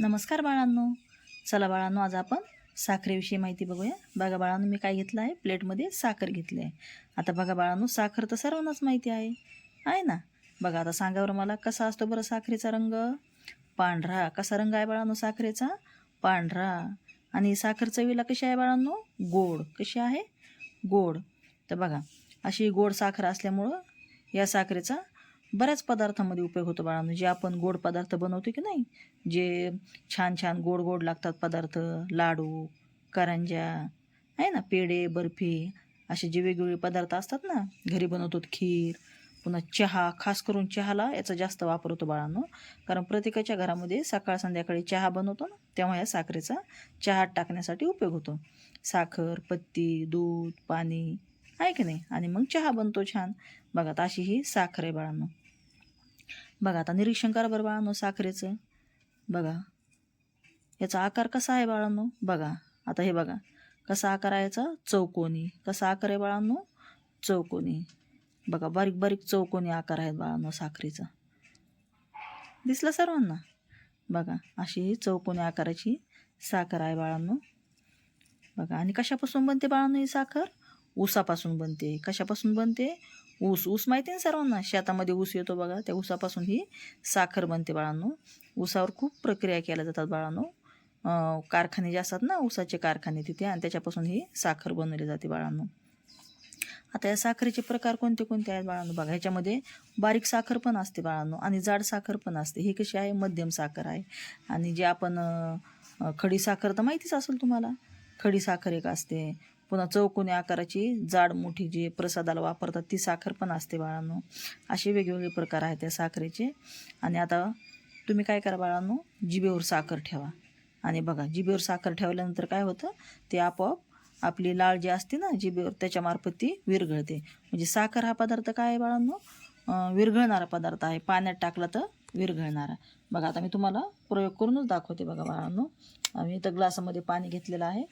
नमस्कार बाळांनो. चला बाळांनो आज आपण साखरेविषयी माहिती बघूया. बघा बाळांनो मी काय घेतलं आहे? प्लेटमध्ये साखर घेतली आहे. आता बघा बाळांनो साखर तर सर्वांनाच माहिती आहे. आहे ना? बघा आता सांगा बरं मला कसा असतो बरं साखरेचा रंग? पांढरा. कसा रंग आहे बाळांनो साखरेचा? पांढरा. आणि साखर चवीला कशी आहे बाळांनो? गोड. कशी आहे? गोड. तर बघा अशी गोड साखर असल्यामुळं या साखरेचा बऱ्याच पदार्थामध्ये उपयोग होतो बाळांनो. जे आपण गोड पदार्थ बनवतो की नाही जे छान छान गोड गोड लागतात पदार्थ लाडू करंज्या आहे ना पेढे बर्फी असे जे वेगवेगळे पदार्थ असतात ना घरी बनवतो खीर पुन्हा चहा खास करून चहाला याचा जास्त वापर होतो बाळांनो. कारण प्रत्येकाच्या घरामध्ये सकाळ संध्याकाळी चहा बनवतो ना तेव्हा या साखरेचा चहात टाकण्यासाठी उपयोग होतो. साखर पत्ती दूध पाणी आहे की नाही? आणि मग चहा बनतो छान. बघा अशी ही साखर आहे बाळांनो. बघा आता निरीक्षण करा बरं बाळांनो साखरेचं. बघा. याचा आकार कसा आहे बाळांनो? बघा. आता हे बघा. कसा आकार आहे याचा? चौकोनी. कसा आकार आहे बाळांनो? चौकोनी. बघा बारीक बारीक चौकोनी आकार आहेत बाळांनो साखरेचा. दिसलं सर्वांना? बघा अशी ही चौकोनी आकाराची साखर आहे बाळांनो. बघा आणि कशापासून बनते बाळांनो ही साखर? ऊसापासून बनते. कशापासून बनते? ऊस ऊस माहिती ना सर्वांना? शेतामध्ये ऊस येतो बघा त्या ऊसापासून ही साखर बनते बाळांनो. ऊसावर खूप प्रक्रिया केल्या जातात बाळांनो. कारखाने जे असतात ना ऊसाचे कारखाने तिथे आणि त्याच्यापासून ही साखर बनवली जाते बाळांनो. आता या साखरेचे प्रकार कोणते कोणते आहेत बाळांनो? बघा ह्याच्यामध्ये बारीक साखर पण असते बाळांनो आणि जाड साखर पण असते. हे कशी आहे? मध्यम साखर आहे. आणि जे आपण खडी साखर तर माहितीच असेल तुम्हाला? खडी साखर एक असते. पुन्हा चौकोनी आकाराची जाड मोठी जी प्रसादाला वापरतात ती साखर पण असते बाळांनो. असे वेगवेगळे प्रकार आहेत त्या साखरेचे. आणि आता तुम्ही काय करा बाळांनो जिभेवर साखर ठेवा. आणि बघा जिभेवर साखर ठेवल्यानंतर काय होतं ते आपोआप आपली लाळ जी असते ना जिभेवर त्याच्यामार्फत ती विरघळते. म्हणजे साखर हा पदार्थ काय आहे बाळांनो? विरघळणारा पदार्थ आहे. पाण्यात टाकला तर विरघळणारा. बघा आता मी तुम्हाला प्रयोग करूनच दाखवते बघा बाळांनो. आम्ही इथं ग्लासामध्ये पाणी घेतलेलं आहे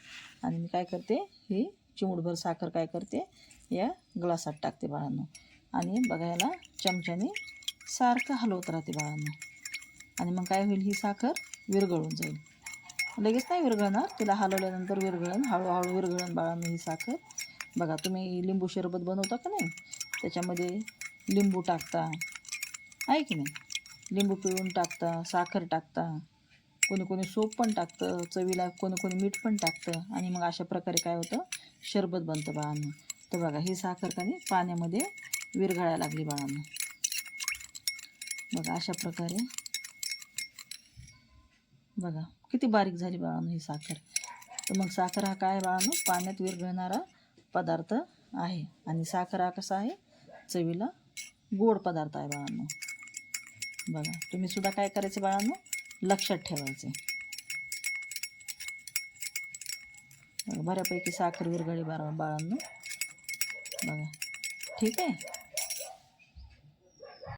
आणि मी काय करते ही चिमूटभर साखर काय करते या ग्लासात टाकते बाळांनो. आणि बघा याला चमच्याने सारखं हलवत राहते बाळांनो. आणि मग काय होईल ही साखर विरघळून जाईल. लगेच नाही विरघळणार तिला हलवल्यानंतर विरघळण हळूहळू विरघळण बाळांनो ही साखर. बघा तुम्ही लिंबू शरबत बनवता का नाही? त्याच्यामध्ये लिंबू टाकता. आहे की नाही? लिंबू पिळून टाकता साखर टाकता. कोणी कोणी सोप पण टाकतं चवीला कोणी कोणी मीठ पण टाकतं. आणि मग अशा प्रकारे काय होतं? शरबत बनतं बाळांना तर बघा ही साखर का पाण्यामध्ये विरघळायला लागली बाळांना बघा अशा प्रकारे. बघा किती बारीक झाली बाळांनो ही साखर. तर मग साखर हा काय बाळांनो पाण्यात विरघळणारा पदार्थ आहे. आणि साखर हा कसा आहे? चवीला गोड पदार्थ आहे बाळांनो बघा तुम्ही सुद्धा काय करायचं बाळांनो? लक्षात ठेवायचे. बऱ्यापैकी साखर विरघळी बाळा बाळांनो. बघा. ठीक आहे?